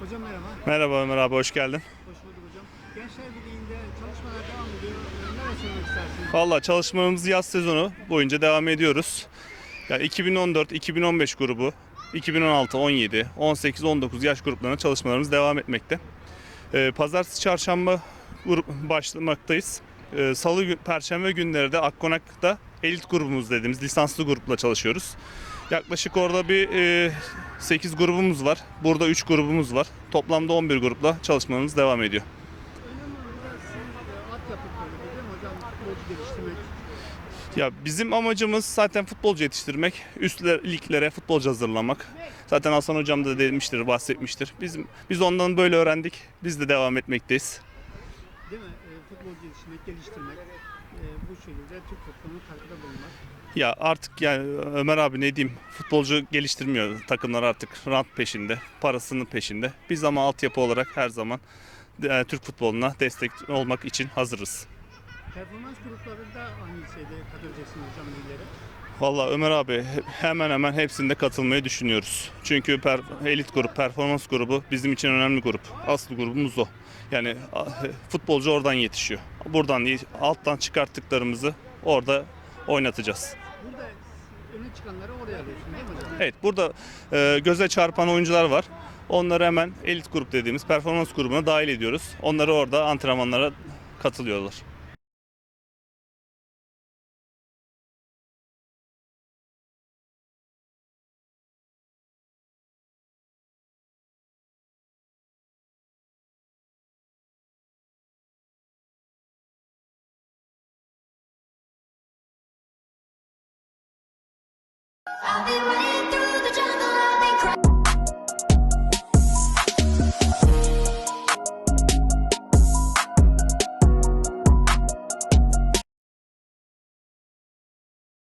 Hocam merhaba. Merhaba Ömer abi hoş geldin. Hoş bulduk hocam. Gençler Birliği'nde çalışmalar devam ediyor. Ee, Neler söylemek istersiniz? Valla çalışmalarımız yaz sezonu boyunca devam ediyoruz. Yani 2014-2015 grubu, 2016, 17, 18, 19 yaş gruplarına çalışmalarımız devam etmekte. Ee, Pazartesi, çarşamba grup başlamaktayız. Ee, Salı, perşembe günleri de Akkonak'ta elit grubumuz dediğimiz lisanslı grupla çalışıyoruz. Yaklaşık orada bir 8 grubumuz var. Burada 3 grubumuz var. Toplamda 11 grupla çalışmalarımız devam ediyor. Ya bizim amacımız zaten futbolcu yetiştirmek, üst liglere futbolcu hazırlamak. Zaten Hasan hocam da demiştir, bahsetmiştir. Bizim biz ondan böyle öğrendik. Biz de devam etmekteyiz. Değil mi? E, futbolcu yetiştirmek, geliştirmek. E, bu şekilde Türk futbolunu takipte bulunmak. Ya artık yani Ömer abi ne diyeyim futbolcu geliştirmiyor takımlar artık rant peşinde, parasının peşinde. Biz ama altyapı olarak her zaman e, Türk futboluna destek olmak için hazırız. Performans gruplarında hangi şeyde katılacaksınız hocam ligleri? Valla Ömer abi he- hemen hemen hepsinde katılmayı düşünüyoruz. Çünkü per- elit grup, performans grubu bizim için önemli grup. Asıl grubumuz o. Yani futbolcu oradan yetişiyor. Buradan alttan çıkarttıklarımızı orada oynatacağız. Burada öne çıkanları oraya alıyorsun değil mi hocam? Evet burada e, göze çarpan oyuncular var. Onları hemen elit grup dediğimiz performans grubuna dahil ediyoruz. Onları orada antrenmanlara katılıyorlar. I've been running